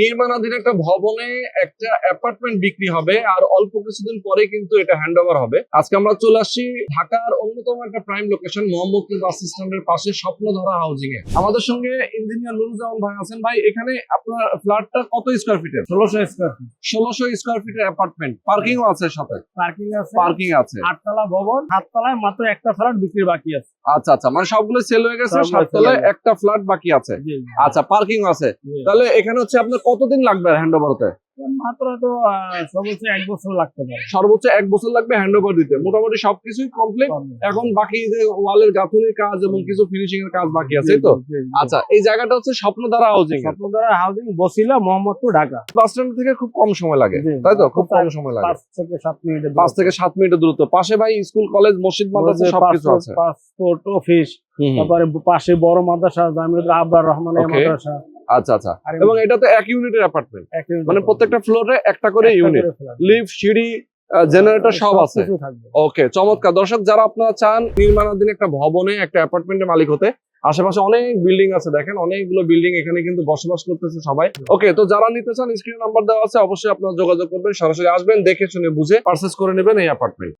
নির্মাণাধীন একটা ভবনে একটা অ্যাপার্টমেন্ট বিক্রি হবে আর অল্প কিছুদিন পরে কিন্তু এটা হ্যান্ড ওভার হবে। আজকে আমরা চলে আসছি ঢাকার অন্যতম একটা প্রাইম লোকেশন মোহাম্মদপুর বাস স্ট্যান্ডের পাশে স্বপ্নধারা হাউজিং এ। আমাদের সঙ্গে ইঞ্জিনিয়ার নুরুজ্জামান ভাই আছেন। ভাই এখানে আপনার ফ্ল্যাটটা কত স্কোয়ার ফিটের ষোলোশো স্কোয়ার ফিট ষোলোশো স্কোয়ার ফিটের অ্যাপার্টমেন্ট পার্কিংও আছে সাথে? পার্কিং আছে। পার্কিং আছে। আটতলা ভবন সাততলায় মাত্র একটা ফ্ল্যাট বিক্রি বাকি আছে। আচ্ছা আচ্ছা মানে সবগুলো সেল হয়ে গেছে সাততলায় একটা ফ্ল্যাট বাকি আছে। আচ্ছা পার্কিং আছে। তাহলে এখানে হচ্ছে আপনার কতদিন লাগবে হ্যান্ড ওভার হতে মাত্র তো সর্বোচ্চ এক বছর লাগতে পারে। সর্বোচ্চ এক বছর লাগবে হ্যান্ড ওভার দিতে। মোটামুটি সবকিছুই কমপ্লিট এখন বাকি যে ওয়ালের গাঁথুনির কাজ এবং কিছু ফিনিশিং এর কাজ বাকি আছে তো? আচ্ছা এই জায়গাটা হচ্ছে Swapnodhara housing Swapnodhara housing Bosila Mohammadpur Dhaka. Bus stand থেকে খুব কম সময় লাগে তাই তো? খুব কম সময় লাগে। পাঁচ থেকে সাত মিনিটের পাঁচ থেকে সাত মিনিটের দূরত্ব। পাশে ভাই স্কুল কলেজ মসজিদ মাদ্রাসা সবকিছু আছে। Passport office. তারপরে পাশে বড় মাদ্রাসা জামিউদ্দিন আব্বার রহমানের Okay. মাদ্রাসা। আচ্ছা আচ্ছা। এবং এটা তো এক ইউনিটের অ্যাপার্টমেন্ট মানে প্রত্যেকটা ফ্লোরে একটা করে ইউনিট। লিফট সিঁড়ি জেনারেটর সব আছে। ওকে চমৎকার। দর্শক যারা আপনারা চান নির্মাণাধীন একটা ভবনে একটা অ্যাপার্টমেন্টের মালিক হতে আশেপাশে অনেক বিল্ডিং আছে দেখেন অনেকগুলো বিল্ডিং এখানে কিন্তু বসবাস করতেছে সবাই। ওকে তো যারা নিতে চান স্ক্রিন নাম্বার দেওয়া আছে অবশ্যই আপনারা যোগাযোগ করবেন সরাসরি আসবেন দেখে শুনে বুঝে পারচেস করে নেবেন এই অ্যাপার্টমেন্ট